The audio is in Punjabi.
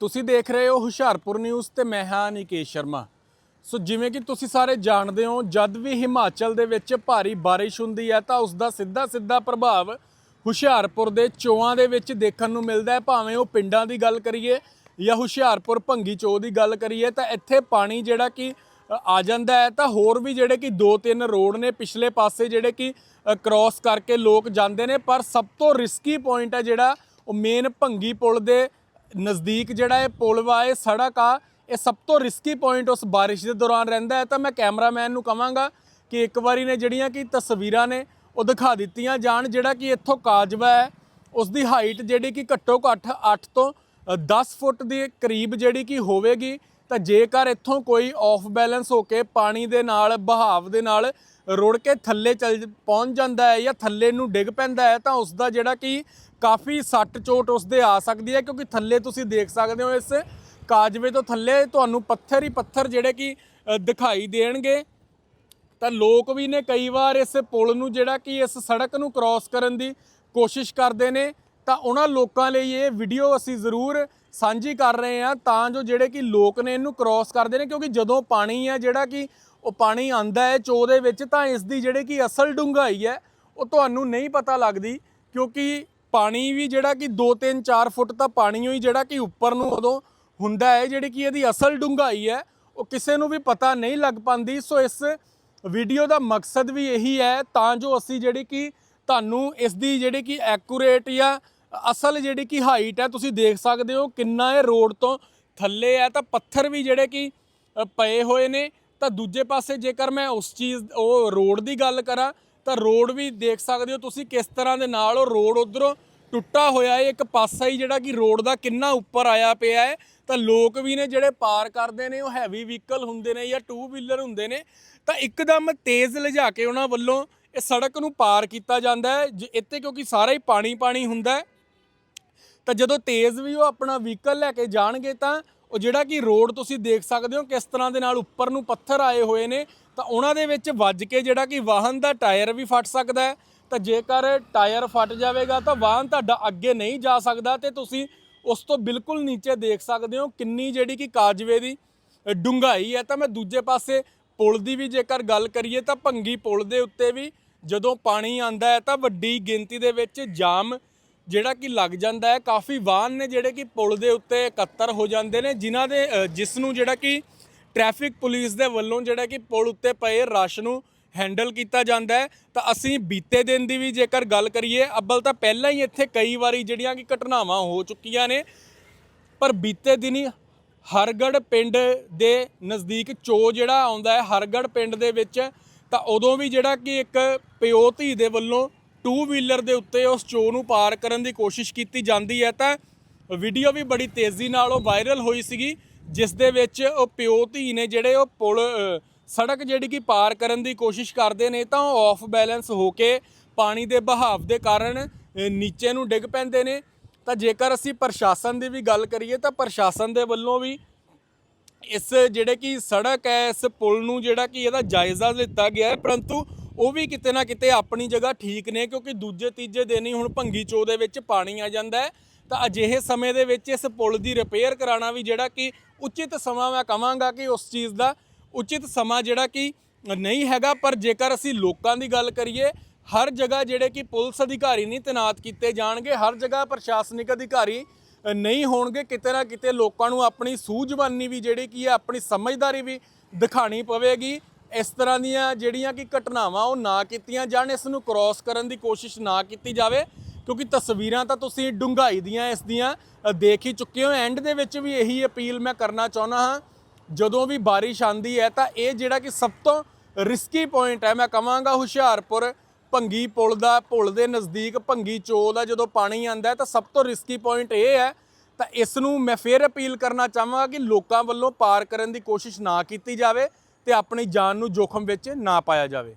ਤੁਸੀਂ ਦੇਖ ਰਹੇ ਹੋ ਹੁਸ਼ਿਆਰਪੁਰ ਨਿਊਜ਼ ਤੇ ਮੈਂ ਹਾਂ ਨਿਕੇਸ਼ ਸ਼ਰਮਾ। ਸੋ ਜਿਵੇਂ ਕਿ ਤੁਸੀਂ ਸਾਰੇ ਜਾਣਦੇ ਹੋ, ਜਦ ਵੀ ਹਿਮਾਚਲ ਦੇ ਵਿੱਚ ਭਾਰੀ ਬਾਰਿਸ਼ ਹੁੰਦੀ ਹੈ ਤਾਂ ਉਸ ਦਾ ਸਿੱਧਾ ਸਿੱਧਾ ਪ੍ਰਭਾਵ ਹੁਸ਼ਿਆਰਪੁਰ ਦੇ ਚੋਆਂ ਦੇ ਵਿੱਚ ਦੇਖਣ ਨੂੰ ਮਿਲਦਾ ਹੈ। ਭਾਵੇਂ ਉਹ ਪਿੰਡਾਂ ਦੀ ਗੱਲ ਕਰੀਏ ਜਾਂ ਹੁਸ਼ਿਆਰਪੁਰ ਭੰਗੀ ਚੋ ਦੀ ਗੱਲ ਕਰੀਏ ਤਾਂ ਇੱਥੇ ਪਾਣੀ ਜਿਹੜਾ ਕਿ ਆ ਜਾਂਦਾ ਹੈ। ਤਾਂ ਹੋਰ ਵੀ ਜਿਹੜੇ ਕਿ ਦੋ ਤਿੰਨ ਰੋਡ ਨੇ ਪਿਛਲੇ ਪਾਸੇ ਜਿਹੜੇ ਕਿ ਕ੍ਰਾਸ ਕਰਕੇ ਲੋਕ ਜਾਂਦੇ ਨੇ, ਪਰ ਸਭ ਤੋਂ ਰਿਸਕੀ ਪੁਆਇੰਟ ਹੈ ਜਿਹੜਾ ਉਹ ਮੇਨ ਭੰਗੀ ਪੁਲ ਦੇ ਨਜ਼ਦੀਕ ਜਿਹੜਾ ਇਹ ਪੁਲ ਵਾ ਇਹ ਸੜਕ ਆ ਇਹ ਸਭ ਤੋਂ ਰਿਸਕੀ ਪੁਆਇੰਟ ਉਸ ਬਾਰਿਸ਼ ਦੇ ਦੌਰਾਨ ਰਹਿੰਦਾ ਹੈ। ਤਾਂ ਮੈਂ ਕੈਮਰਾਮੈਨ ਨੂੰ ਕਵਾਂਗਾ ਕਿ ਇੱਕ ਵਾਰੀ ਨੇ ਜਿਹੜੀਆਂ ਕਿ ਤਸਵੀਰਾਂ ਨੇ ਉਹ ਦਿਖਾ ਦਿੱਤੀਆਂ ਜਾਣ ਜਿਹੜਾ ਕਿ ਇੱਥੋਂ ਕਾਜਵਾ ਹੈ। ਉਸ ਦੀ ਹਾਈਟ ਜਿਹੜੀ ਕਿ ਘੱਟੋ ਘੱਟ 8 ਤੋਂ ਅ, 10 ਫੁੱਟ ਦੇ ਕਰੀਬ ਜਿਹੜੀ ਕਿ ਹੋਵੇਗੀ। ਤਾਂ ਜੇਕਰ ਇੱਥੋਂ ਕੋਈ ਆਫ ਬੈਲੈਂਸ ਹੋ ਕੇ ਪਾਣੀ ਦੇ ਨਾਲ ਬਹਾਵ ਦੇ ਨਾਲ ਰੁੜ ਕੇ ਥੱਲੇ ਚਲ ਪਹੁੰਚ ਜਾਂਦਾ ਹੈ ਜਾਂ ਥੱਲੇ ਨੂੰ ਡਿੱਗ ਪੈਂਦਾ ਹੈ, ਤਾਂ ਉਸ ਦਾ ਜਿਹੜਾ ਕਿ ਕਾਫੀ ਸੱਟ ਚੋਟ ਉਸ ਦੇ ਆ ਸਕਦੀ ਹੈ, ਕਿਉਂਕਿ ਥੱਲੇ ਤੁਸੀਂ ਦੇਖ ਸਕਦੇ ਹੋ ਇਸ ਕਾਜਵੇ ਤੋਂ ਥੱਲੇ ਤੁਹਾਨੂੰ ਪੱਥਰ ਹੀ ਪੱਥਰ ਜਿਹੜੇ ਕਿ ਦਿਖਾਈ ਦੇਣਗੇ। ਤਾਂ ਲੋਕ ਵੀ ਨੇ ਕਈ ਵਾਰ ਇਸ ਪੁਲ ਨੂੰ ਜਿਹੜਾ ਕਿ ਇਸ ਸੜਕ ਨੂੰ ਕ੍ਰਾਸ ਕਰਨ ਦੀ ਕੋਸ਼ਿਸ਼ ਕਰਦੇ ਨੇ। ਤਾਂ ਉਹਨਾਂ ਲੋਕਾਂ ਲਈ ਇਹ ਵੀਡੀਓ ਅਸੀਂ ਜ਼ਰੂਰ ਸਾਂਝੀ ਕਰ ਰਹੇ ਹਾਂ, ਤਾਂ ਜੋ ਜਿਹੜੇ ਕਿ ਲੋਕ ਨੇ ਇਹਨੂੰ ਕ੍ਰਾਸ ਕਰਦੇ ਨੇ, ਕਿਉਂਕਿ ਜਦੋਂ ਪਾਣੀ ਹੈ ਜਿਹੜਾ ਕਿ ਉਹ ਪਾਣੀ ਆਂਦਾ ਹੈ ਚੋ ਦੇ ਵਿੱਚ, ਤਾਂ ਇਸ ਦੀ ਜਿਹੜੇ ਕਿ ਅਸਲ ਡੂੰਘਾਈ ਹੈ, ਉਹ ਤੁਹਾਨੂੰ ਨਹੀਂ ਪਤਾ ਲੱਗਦੀ, ਕਿਉਂਕਿ ਪਾਣੀ ਵੀ ਜਿਹੜਾ ਕਿ 2 3 4 ਫੁੱਟ ਤਾਂ ਪਾਣੀ ਹੋਈ ਜਿਹੜਾ ਕਿ ਉੱਪਰ ਨੂੰ ਉਦੋਂ ਹੁੰਦਾ ਹੈ, ਜਿਹੜੀ ਕਿ ਇਹਦੀ ਅਸਲ ਡੂੰਘਾਈ ਹੈ, ਉਹ ਕਿਸੇ ਨੂੰ ਵੀ ਪਤਾ ਨਹੀਂ ਲੱਗ ਪਾਉਂਦੀ ਸੋ ਇਸ ਵੀਡੀਓ ਦਾ ਮਕਸਦ ਵੀ ਇਹੀ ਹੈ, ਤਾਂ ਜੋ ਅਸੀਂ ਜਿਹੜੀ ਕਿ ਤੁਹਾਨੂੰ ਇਸ ਦੀ ਜਿਹੜੀ ਕਿ ਐਕੂਰੇਟ ਜਾਂ ਅਸਲ ਜਿਹੜੀ ਕਿ ਹਾਈਟ ਹੈ, ਤੁਸੀਂ ਦੇਖ ਸਕਦੇ ਹੋ ਕਿੰਨਾ ਇਹ ਰੋਡ ਤੋਂ ਥੱਲੇ ਹੈ। ਤਾਂ ਪੱਥਰ ਵੀ ਜਿਹੜੇ ਕਿ ਪਏ ਹੋਏ ਨੇ ਤਾਂ ਦੂਜੇ ਪਾਸੇ ਜੇਕਰ ਮੈਂ ਉਸ ਚੀਜ਼, ਉਹ ਰੋਡ ਦੀ ਗੱਲ ਕਰਾਂ, ਤਾਂ ਰੋਡ ਵੀ ਦੇਖ ਸਕਦੇ ਹੋ ਤੁਸੀਂ ਕਿਸ ਤਰ੍ਹਾਂ ਦੇ ਨਾਲ ਉਹ ਰੋਡ ਉਧਰੋਂ ਟੁੱਟਾ ਹੋਇਆ ਹੈ। ਇੱਕ ਪਾਸਾ ਹੀ ਜਿਹੜਾ ਕਿ ਰੋਡ ਦਾ ਕਿੰਨਾ ਉੱਪਰ ਆਇਆ ਪਿਆ ਹੈ। ਤਾਂ ਲੋਕ ਵੀ ਨੇ ਜਿਹੜੇ ਪਾਰ ਕਰਦੇ ਨੇ, ਉਹ ਹੈਵੀ ਵਹੀਕਲ ਹੁੰਦੇ ਨੇ ਜਾਂ ਟੂ ਵੀਲਰ ਹੁੰਦੇ ਨੇ, ਤਾਂ ਇੱਕਦਮ ਤੇਜ਼ ਲਿਜਾ ਕੇ ਉਹਨਾਂ ਵੱਲੋਂ ਇਹ ਸੜਕ ਨੂੰ ਪਾਰ ਕੀਤਾ ਜਾਂਦਾ ਹੈ। ਜ- ਇੱਥੇ ਕਿਉਂਕਿ ਸਾਰਾ ਹੀ ਪਾਣੀ ਪਾਣੀ ਹੁੰਦਾ ਹੈ। ਤਾਂ ਜਦੋਂ ਤੇਜ਼ ਵੀ ਉਹ ਆਪਣਾ ਵਹੀਕਲ ਲੈ ਕੇ ਜਾਣਗੇ ਤਾਂ ਉਹ ਜਿਹੜਾ ਕਿ ਰੋਡ ਤੁਸੀਂ ਦੇਖ ਸਕਦੇ ਹੋ ਕਿਸ ਤਰ੍ਹਾਂ ਦੇ ਨਾਲ ਉੱਪਰ ਨੂੰ ਪੱਥਰ ਆਏ ਹੋਏ ਨੇ, ਤਾਂ ਉਹਨਾਂ ਦੇ ਵਿੱਚ ਵੱਜ ਕੇ ਜਿਹੜਾ ਕਿ ਵਾਹਨ ਦਾ ਟਾਇਰ ਵੀ ਫਟ ਸਕਦਾ ਹੈ। ਤਾਂ ਜੇਕਰ ਟਾਇਰ ਫਟ ਜਾਵੇਗਾ ਤਾਂ ਵਾਹਨ ਤੁਹਾਡਾ ਅੱਗੇ ਨਹੀਂ ਜਾ ਸਕਦਾ ਤੇ ਤੁਸੀਂ ਉਸ ਤੋਂ ਬਿਲਕੁਲ ਨੀਚੇ ਦੇਖ ਸਕਦੇ ਹੋ ਕਿੰਨੀ ਜਿਹੜੀ ਕਿ ਕਾਜਵੇ ਦੀ ਡੁੰਗਾਈ ਹੈ। ਤਾਂ ਮੈਂ ਦੂਜੇ ਪਾਸੇ ਪੁਲ ਦੀ ਵੀ ਜੇਕਰ ਗੱਲ ਕਰੀਏ ਤਾਂ ਭੰਗੀ ਪੁਲ ਦੇ ਉੱਤੇ ਵੀ ਜਦੋਂ ਪਾਣੀ ਆਂਦਾ ਹੈ ਤਾਂ ਵੱਡੀ ਗਿਣਤੀ ਦੇ ਵਿੱਚ ਜਾਮ ਜਿਹੜਾ ਕਿ ਲੱਗ ਜਾਂਦਾ ਹੈ, ਕਾਫੀ ਵਾਹਨ ਨੇ ਜਿਹੜੇ ਕਿ ਪੁਲ ਦੇ ਉੱਤੇ ਇਕੱਤਰ ਹੋ ਜਾਂਦੇ ਨੇ, ਜਿਨ੍ਹਾਂ ਦੇ ਜਿਸ ਨੂੰ ਜਿਹੜਾ ਕਿ ਟ੍ਰੈਫਿਕ ਪੁਲਿਸ ਦੇ ਵੱਲੋਂ ਜਿਹੜਾ ਕਿ ਪੁਲ ਉੱਤੇ ਪਏ ਰਸ਼ ਨੂੰ ਹੈਂਡਲ ਕੀਤਾ ਜਾਂਦਾ ਹੈ। ਤਾਂ ਅਸੀਂ ਬੀਤੇ ਦਿਨ ਦੀ ਵੀ ਜੇਕਰ ਗੱਲ ਕਰੀਏ, ਅੱਬਲ ਤਾਂ ਪਹਿਲਾਂ ਹੀ ਇੱਥੇ ਕਈ ਵਾਰੀ ਜਿਹੜੀਆਂ ਕਿ ਘਟਨਾਵਾਂ ਹੋ ਚੁੱਕੀਆਂ ਨੇ, ਪਰ ਬੀਤੇ ਦਿਨੀ ਹਰਗੜ ਪਿੰਡ ਦੇ ਨਜ਼ਦੀਕ ਚੋ ਜਿਹੜਾ ਆਉਂਦਾ ਹੈ, ਹਰਗੜ ਪਿੰਡ ਦੇ ਵਿੱਚ, ਤਾਂ ਉਦੋਂ ਵੀ ਜਿਹੜਾ ਕਿ ਇੱਕ ਪਿਓ ਧੀ ਦੇ ਵੱਲੋਂ ਟੂ ਵੀਲਰ ਦੇ ਉੱਤੇ ਉਸ ਚੋ ਨੂੰ ਪਾਰ ਕਰਨ ਦੀ ਕੋਸ਼ਿਸ਼ ਕੀਤੀ ਜਾਂਦੀ ਹੈ ਤਾਂ ਵੀਡੀਓ ਵੀ ਬੜੀ ਤੇਜ਼ੀ ਨਾਲ ਉਹ ਵਾਇਰਲ ਹੋਈ ਸੀਗੀ, ਜਿਸ ਦੇ ਵਿੱਚ ਉਹ ਪਿਓ ਧੀ ਨੇ ਜਿਹੜੇ ਉਹ ਪੁਲ ਸੜਕ ਜਿਹੜੀ ਕਿ ਪਾਰ ਕਰਨ ਦੀ ਕੋਸ਼ਿਸ਼ ਕਰਦੇ ਨੇ ਤਾਂ ਉਹ ਆਫ ਬੈਲੈਂਸ ਹੋ ਕੇ ਪਾਣੀ ਦੇ ਬਹਾਵ ਦੇ ਕਾਰਨ ਨੀਚੇ ਨੂੰ ਡਿੱਗ ਪੈਂਦੇ ਨੇ। ਤਾਂ ਜੇਕਰ ਅਸੀਂ ਪ੍ਰਸ਼ਾਸਨ ਦੀ ਵੀ ਗੱਲ ਕਰੀਏ ਤਾਂ ਪ੍ਰਸ਼ਾਸਨ ਦੇ ਵੱਲੋਂ ਵੀ ਇਸ ਜਿਹੜੇ ਕਿ ਸੜਕ ਹੈ, ਇਸ ਪੁਲ ਨੂੰ ਜਿਹੜਾ ਕਿ ਇਹਦਾ ਜਾਇਜ਼ਾ ਲਿੱਤਾ ਗਿਆ ਹੈ, ਪਰੰਤੂ ਉਹ ਵੀ ਕਿਤੇ ਨਾ ਕਿਤੇ ਆਪਣੀ ਜਗ੍ਹਾ ਠੀਕ ਨੇ, ਕਿਉਂਕਿ ਦੂਜੇ ਤੀਜੇ ਦਿਨ ਹੀ ਹੁਣ ਭੰਗੀ ਚੋ ਦੇ ਵਿੱਚ ਪਾਣੀ ਆ ਜਾਂਦਾ ਹੈ। ਤਾਂ ਅਜਿਹੇ ਸਮੇਂ ਦੇ ਵਿੱਚ ਇਸ ਪੁਲ ਦੀ ਰਿਪੇਅਰ ਕਰਾਉਣਾ ਵੀ ਜਿਹੜਾ ਕਿ ਉਚਿਤ ਸਮਾਂ ਮੈਂ ਕਹਾਂਗਾ ਕਿ ਉਸ ਚੀਜ਼ ਦਾ ਉਚਿਤ ਸਮਾਂ ਜਿਹੜਾ ਕਿ ਨਹੀਂ ਹੈਗਾ, ਪਰ ਜੇਕਰ ਅਸੀਂ ਲੋਕਾਂ ਦੀ ਗੱਲ ਕਰੀਏ, ਹਰ ਜਗ੍ਹਾ ਜਿਹੜੇ ਕਿ ਪੁਲਿਸ ਅਧਿਕਾਰੀ ਨਹੀਂ ਤੈਨਾਤ ਕੀਤੇ ਜਾਣਗੇ, ਹਰ ਜਗ੍ਹਾ ਪ੍ਰਸ਼ਾਸਨਿਕ ਅਧਿਕਾਰੀ ਨਹੀਂ ਹੋਣਗੇ, ਕਿਤੇ ਨਾ ਕਿਤੇ ਲੋਕਾਂ ਨੂੰ ਆਪਣੀ ਸੂਝਵਾਨੀ ਵੀ ਜਿਹੜੀ ਕੀ ਹੈ, ਆਪਣੀ ਸਮਝਦਾਰੀ ਵੀ ਦਿਖਾਣੀ ਪਵੇਗੀ। ਇਸ ਤਰ੍ਹਾਂ ਦੀਆਂ ਜਿਹੜੀਆਂ ਕਿ ਘਟਨਾਵਾਂ ਉਹ ਨਾ ਕੀਤੀਆਂ ਜਾਣ, ਇਸ ਨੂੰ ਕ੍ਰਾਸ ਕਰਨ ਦੀ ਕੋਸ਼ਿਸ਼ ਨਾ ਕੀਤੀ ਜਾਵੇ, ਕਿਉਂਕਿ ਤਸਵੀਰਾਂ ਤਾਂ ਤੁਸੀਂ ਡੁੰਗਾਈ ਦੀਆਂ ਇਸ ਦੀਆਂ ਦੇਖ ਹੀ ਚੁੱਕੇ ਹੋ। ਐਂਡ ਦੇ ਵਿੱਚ ਵੀ ਇਹੀ ਅਪੀਲ ਮੈਂ ਕਰਨਾ ਚਾਹੁੰਦਾ ਹਾਂ, ਜਦੋਂ ਵੀ ਬਾਰਿਸ਼ ਆਂਦੀ ਹੈ ਤਾਂ ਇਹ ਜਿਹੜਾ ਕਿ ਸਭ ਤੋਂ ਰਿਸਕੀ ਪੁਆਇੰਟ ਹੈ, ਮੈਂ ਕਹਾਂਗਾ ਹੁਸ਼ਿਆਰਪੁਰ, ਭੰਗੀ ਪੁਲ ਦਾ, ਪੁਲ ਦੇ ਨਜ਼ਦੀਕ ਭੰਗੀ ਚੋ ਦਾ ਜਦੋਂ ਪਾਣੀ ਆਂਦਾ ਤਾਂ ਸਭ ਤੋਂ ਰਿਸਕੀ ਪੁਆਇੰਟ ਇਹ ਹੈ। ਤਾਂ ਇਸ ਨੂੰ ਮੈਂ ਫੇਰ ਅਪੀਲ ਕਰਨਾ ਚਾਹਾਂਗਾ ਕਿ ਲੋਕਾਂ ਵੱਲੋਂ ਪਾਰ ਕਰਨ ਦੀ ਕੋਸ਼ਿਸ਼ ਨਾ ਕੀਤੀ ਜਾਵੇ। ਤੇ ਆਪਣੀ ਜਾਨ ਨੂੰ ਜੋਖਮ ਵਿੱਚ ਨਾ ਪਾਇਆ ਜਾਵੇ।